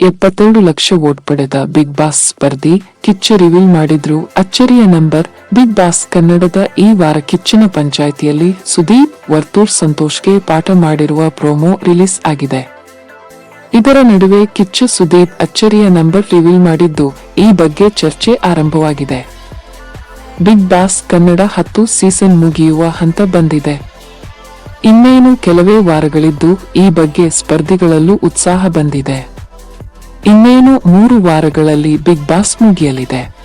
ಎಪ್ಪತ್ತೆರಡು ಲಕ್ಷ ವೋಟ್ ಪಡೆದ big boss ಸ್ಪರ್ಧಿ ಕಿಚ್ಚ ರಿವೀಲ್ ಮಾಡಿದ್ರು. ಅಚ್ಚರಿಯ ನಂಬರ್, ಬಿಗ್ ಬಾಸ್ ಕನ್ನಡದ ಈ ವಾರ ಕಿಚ್ಚಿನ ಪಂಚಾಯಿತಿಯಲ್ಲಿ ಸುದೀಪ್, ವರ್ತೂರ್ ಸಂತೋಷ್ಗೆ ಪಾಠ ಮಾಡಿರುವ ಪ್ರೋಮೋ ರಿಲೀಸ್ ಆಗಿದೆ. ಇದರ ನಡುವೆ ಕಿಚ್ಚ ಸುದೀಪ್ ಅಚ್ಚರಿಯ ನಂಬರ್ ರಿವೀಲ್ ಮಾಡಿದ್ದು, ಈ ಬಗ್ಗೆ ಚರ್ಚೆ ಆರಂಭವಾಗಿದೆ. ಬಿಗ್ ಬಾಸ್ ಕನ್ನಡ ಹತ್ತು ಸೀಸನ್ ಮುಗಿಯುವ ಹಂತ ಬಂದಿದೆ. ಇನ್ನೇನು ಕೆಲವೇ ವಾರಗಳಿದ್ದು, ಈ ಬಗ್ಗೆ ಸ್ಪರ್ಧಿಗಳಲ್ಲೂ ಉತ್ಸಾಹ ಬಂದಿದೆ. ಇನ್ನೇನು ಮೂರು ವಾರಗಳಲ್ಲಿ ಬಿಗ್ ಬಾಸ್ ಮುಗಿಯಲಿದೆ.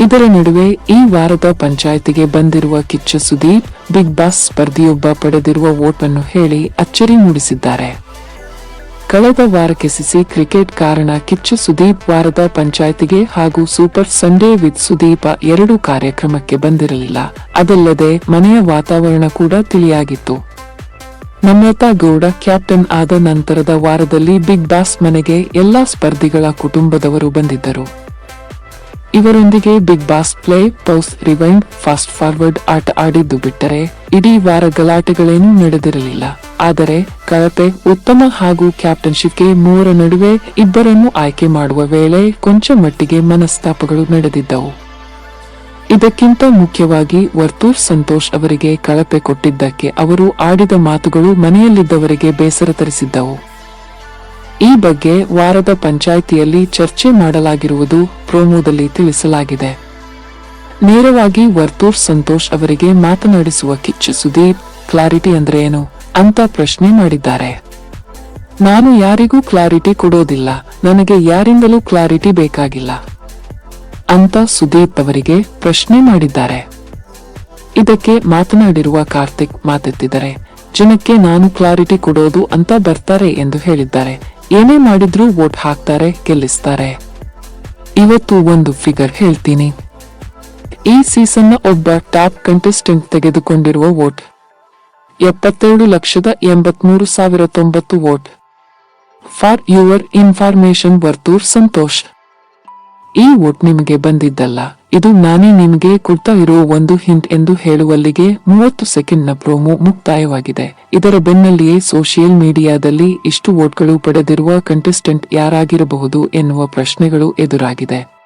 ಇದರ ನಡುವೆ ಈ ವಾರದ ಪಂಚಾಯತಿಗೆ ಬಂದಿರುವ ಕಿಚ್ಚ ಸುದೀಪ್, ಬಿಗ್ ಬಾಸ್ ಸ್ಪರ್ಧಿಯೊಬ್ಬ ಪಡೆದಿರುವ ವೋಟ್ ಹೇಳಿ ಅಚ್ಚರಿ ಮೂಡಿಸಿದ್ದಾರೆ. ಕಳೆದ ವಾರಕ್ಕೆ ಸಿಸಿ ಕ್ರಿಕೆಟ್ ಕಾರಣ ಕಿಚ್ಚ ಸುದೀಪ್ ವಾರದ ಪಂಚಾಯತಿಗೆ ಹಾಗೂ ಸೂಪರ್ ಸಂಡೇ ವಿತ್ ಸುದೀಪ ಎರಡು ಕಾರ್ಯಕ್ರಮಕ್ಕೆ ಬಂದಿರಲಿಲ್ಲ. ಅದಲ್ಲದೆ ಮನೆಯ ವಾತಾವರಣ ಕೂಡ ತಿಳಿಯಾಗಿತ್ತು. ನಮ್ರತಾ ಗೌಡ, ಕ್ಯಾಪ್ಟನ್ ಆದ ನಂತರದ ವಾರದಲ್ಲಿ ಬಿಗ್ ಬಾಸ್ ಮನೆಗೆ ಎಲ್ಲಾ ಸ್ಪರ್ಧಿಗಳ ಕುಟುಂಬದವರು ಬಂದಿದ್ದರು. ಇವರೊಂದಿಗೆ big boss play, pause, rewind, fast forward ಆಟ ಆಡಿದ್ದು ಬಿಟ್ಟರೆ ಇಡೀ ವಾರ ಗಲಾಟೆಗಳೇನೂ ನಡೆದಿರಲಿಲ್ಲ. ಆದರೆ ಕಳಪೆ, ಉತ್ತಮ ಹಾಗೂ ಕ್ಯಾಪ್ಟನ್ಶಿಪ್ಗೆ ಮೂರ ನಡುವೆ ಇಬ್ಬರನ್ನು ಆಯ್ಕೆ ಮಾಡುವ ವೇಳೆ ಕೊಂಚ ಮಟ್ಟಿಗೆ ಮನಸ್ತಾಪಗಳು ನಡೆದಿದ್ದವು. ಇದಕ್ಕಿಂತ ಮುಖ್ಯವಾಗಿ ವರ್ತೂರ್ ಸಂತೋಷ್ ಅವರಿಗೆ ಕಳಪೆ ಕೊಟ್ಟಿದ್ದಕ್ಕೆ ಅವರು ಆಡಿದ ಮಾತುಗಳು ಮನೆಯಲ್ಲಿದ್ದವರಿಗೆ ಬೇಸರ ತರಿಸಿದ್ದವು. ಈ ಬಗ್ಗೆ ವಾರದ ಪಂಚಾಯಿತಿಯಲ್ಲಿ ಚರ್ಚೆ ಮಾಡಲಾಗಿರುವುದು ಪ್ರೋಮೋದಲ್ಲಿ ತಿಳಿಸಲಾಗಿದೆ. ನೇರವಾಗಿ ವರ್ತೂರ್ ಸಂತೋಷ್ ಅವರಿಗೆ ಮಾತನಾಡಿಸುವ ಕಿಚ್ಚು ಸುದೀಪ್, ಕ್ಲಾರಿಟಿ ಅಂದ್ರೆ ಏನು ಅಂತ ಪ್ರಶ್ನೆ ಮಾಡಿದ್ದಾರೆ. ನಾನು ಯಾರಿಗೂ ಕ್ಲಾರಿಟಿ ಕೊಡೋದಿಲ್ಲ, ನನಗೆ ಯಾರಿಂದಲೂ ಕ್ಲಾರಿಟಿ ಬೇಕಾಗಿಲ್ಲ. ಅಂತ ಸುದೀಪ್ ಅವರಿಗೆ ಪ್ರಶ್ನೆ ಮಾಡಿದ್ದಾರೆ. ಇದಕ್ಕೆ ಮಾತನಾಡಿರುವ ಕಾರ್ತಿಕ್ ಮಾತೆತ್ತಿದ್ದಾರೆ ಜನಕ್ಕೆ ನಾನು ಕ್ಲಾರಿಟಿ ಕೊಡೋದು ಅಂತ ಬರ್ತಾರೆ ಎಂದು ಹೇಳಿದ್ದಾರೆ. ಏನೇ ಮಾಡಿದ್ರೂ ವೋಟ್ ಹಾಕ್ತಾರೆ, ಗೆಲ್ಲಿಸ್ತಾರೆ. ಇವತ್ತು ಒಂದು ಫಿಗರ್ ಹೇಳ್ತೀನಿ. ಈ ಸೀಸನ್ನ ಒಬ್ಬ ಟಾಪ್ ಕಂಟೆಸ್ಟೆಂಟ್ ತೆಗೆದುಕೊಂಡಿರುವ ವೋಟ್. ಎಪ್ಪತ್ತೇಳು ಲಕ್ಷದ ಎಂಬತ್ಮೂರು ಸಾವಿರ ತೊಂಬತ್ತು vote. For your information Varthur Santhosh. ಈ ವೋಟ್ ನಿಮಗೆ ಬಂದಿದ್ದಲ್ಲ. ಇದು ನಾನೇ ನಿಮಗೆ ಕೊಡ್ತಾ ಇರೋ ಒಂದು ಹಿಂಟ್ ಎಂದು ಹೇಳುವಲ್ಲಿಗೆ ಮೂವತ್ತು ಸೆಕೆಂಡ್ನ ಪ್ರೋಮೋ ಮುಕ್ತಾಯವಾಗಿದೆ. ಇದರ ಬೆನ್ನಲ್ಲಿಯೇ ಸೋಷಿಯಲ್ ಮೀಡಿಯಾದಲ್ಲಿ ಇಷ್ಟು ವೋಟ್ಗಳು ಪಡೆದಿರುವ ಕಂಟೆಸ್ಟೆಂಟ್ ಯಾರಾಗಿರಬಹುದು ಎನ್ನುವ ಪ್ರಶ್ನೆಗಳು ಎದುರಾಗಿದೆ.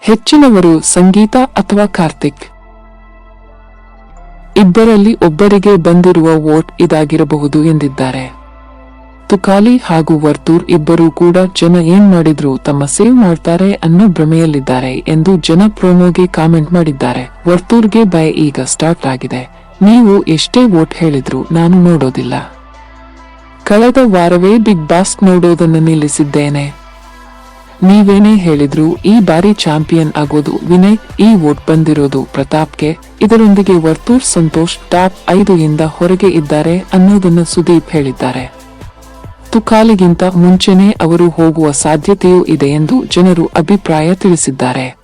ಹೆಚ್ಚಿನವರು ಸಂಗೀತ ಅಥವಾ ಕಾರ್ತಿಕ್? ಇಬ್ಬರಲ್ಲಿ ಒಬ್ಬರಿಗೆ ಬಂದಿರುವ ವೋಟ್ ಇದಾಗಿರಬಹುದು ಎಂದಿದ್ದಾರೆ. ತುಕಾಲಿ ಹಾಗೂ ವರ್ತೂರ್ ಇಬ್ಬರೂ ಕೂಡ ಜನ ಏನ್ ಮಾಡಿದ್ರು ತಮ್ಮ ಸೇವ್ ಮಾಡ್ತಾರೆ ಅನ್ನೋ ಭ್ರಮೆಯಲ್ಲಿದ್ದಾರೆ ಎಂದು ಜನ ಪ್ರೋಮೋಗೆ ಕಾಮೆಂಟ್ ಮಾಡಿದ್ದಾರೆ. ವರ್ತೂರ್ಗೆ ಬೈ ಈಗ ಸ್ಟಾರ್ಟ್ ಆಗಿದೆ. ನೀವು ಎಷ್ಟೇ ವೋಟ್ ಹೇಳಿದ್ರು ನಾನು ನೋಡೋದಿಲ್ಲ. ಕಳೆದ ವಾರವೇ ಬಿಗ್ ಬಾಸ್ ನೋಡೋದನ್ನು ನಿಲ್ಲಿಸಿದ್ದೇನೆ. ನೀವೇನೇ ಹೇಳಿದ್ರು ಈ ಬಾರಿ ಚಾಂಪಿಯನ್ ಆಗೋದು ವಿನಯ್, ಈ ವೋಟ್ ಬಂದಿರೋದು ಪ್ರತಾಪ್ಗೆ. ಇದರೊಂದಿಗೆ ವರ್ತೂರ್ ಸಂತೋಷ್ ಟಾಪ್ ಐದು ಇಂದ ಹೊರಗೆ ಇದ್ದಾರೆ ಅನ್ನೋದನ್ನು ಸುದೀಪ್ ಹೇಳಿದ್ದಾರೆ. ತುಕಾಲಿಗಿಂತ ಮುಂಚೆನೇ ಅವರು ಹೋಗುವ ಸಾಧ್ಯತೆಯೂ ಇದೆ ಎಂದು ಜನರು ಅಭಿಪ್ರಾಯ ತಿಳಿಸಿದ್ದಾರೆ.